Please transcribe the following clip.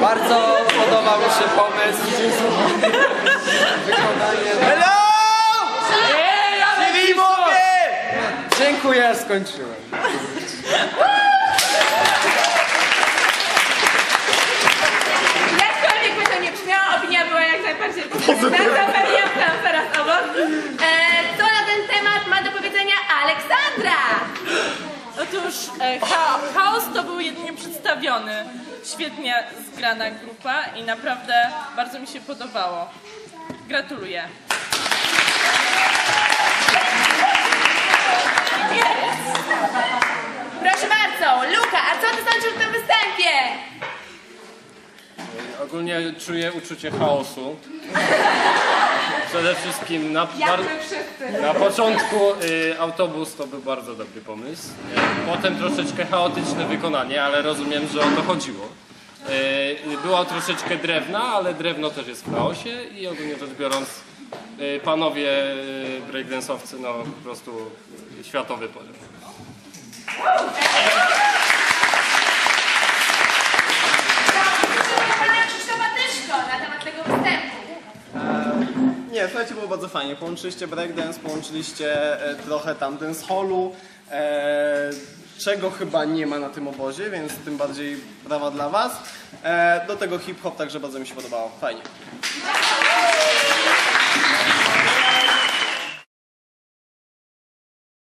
Bardzo podobał mi się pomysł. Hello! Filmowie! Dziękuję, skończyłem. Jakkolwiek by to nie brzmiało, opinia była jak najbardziej pozytywna. Zapewniam tam teraz obok. Cha chaos to był jedynie przedstawiony. Świetnie zgrana grupa i naprawdę bardzo mi się podobało. Gratuluję. Proszę bardzo, Luka, a co ty sądzisz o tym występie? Ogólnie czuję uczucie chaosu. Przede wszystkim na, na początku y, autobus to był bardzo dobry pomysł. Y, potem troszeczkę chaotyczne wykonanie, ale rozumiem, że o to chodziło. Y, była troszeczkę drewna, ale drewno też jest w chaosie i ogólnie rzecz biorąc y, panowie y, breakdance'owcy no po prostu światowy poziom. Nie, słuchajcie, było bardzo fajnie. Połączyliście breakdance, połączyliście e, trochę tam dancehallu, e, czego chyba nie ma na tym obozie, więc tym bardziej brawa dla was. E, do tego hip-hop, także bardzo mi się podobało. Fajnie.